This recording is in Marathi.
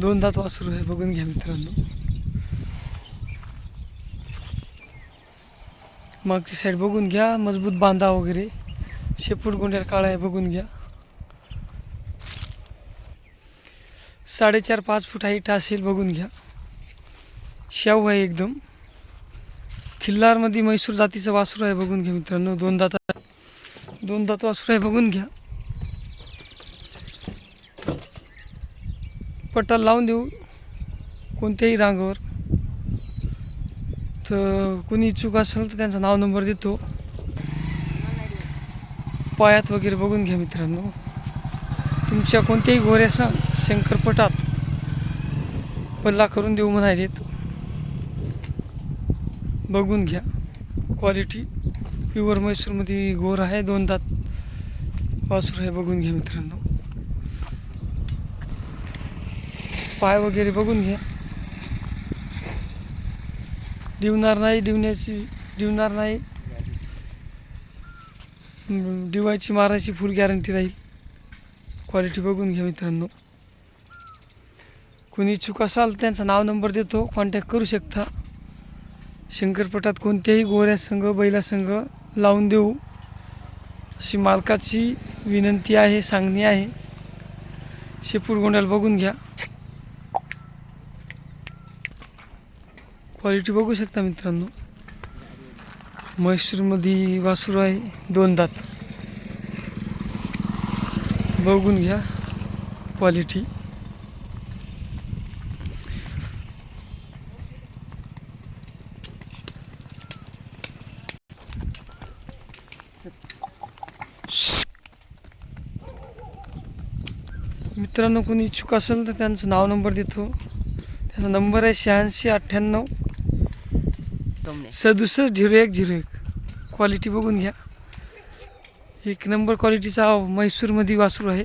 दोन दात वासरू आहे बघून घ्या मित्रांनो. मागची साईड बघून घ्या मजबूत बांधा वगैरे. शेपूट गोंड्याला काळा आहे बघून घ्या. साडेचार पाच फूट हाईट असेल बघून घ्या. शाहू आहे एकदम. खिल्लारमध्ये म्हैसूर जातीचं वासरू आहे बघून घ्या मित्रांनो. दोन दात दोन दात वासरू आहे बघून घ्या. पट्टा लावून देऊ कोणत्याही रांगावर. तर कोणी इच्छुक असेल तर त्यांचा नाव नंबर देतो. पायात वगैरे बघून घ्या मित्रांनो. तुमच्या कोणत्याही गोऱ्यासा शंकरपटात पल्ला करून देऊ म्हणालेत बघून घ्या. क्वालिटी प्युअर म्हैसूरमध्ये गोर आहे दोन दात वासूर आहे बघून घ्या मित्रांनो. पाय वगैरे बघून घ्या डिवणार नाही डिवण्याची डिवणार नाही. डिवायची मारायची फुल गॅरंटी राहील. क्वालिटी बघून घ्या मित्रांनो. कोणी इच्छुक असाल त्यांचा नाव नंबर देतो. कॉन्टॅक्ट करू शकता. शंकरपटात कोणत्याही गोऱ्या संघ बैला संघ लावून देऊ. अशी मालकाची विनंती आहे सांगणी आहे. शेपूर गोंड्याला बघून घ्या. क्वालिटी बघू शकता मित्रांनो. म्हैसूरमध्ये वासरू आहे दोन दात. बघून घ्या क्वालिटी मित्रांनो कोणी इच्छुक असेल तर त्यांचं नाव नंबर देतो. त्याचा नंबर आहे शहाऐंशी अठ्ठ्याण्णव सदुसष्ट झिरो एक झिरो एक क्वालिटी बघून घ्या. एक नंबर क्वालिटीचा म्हैसूरमध्ये वासरू आहे.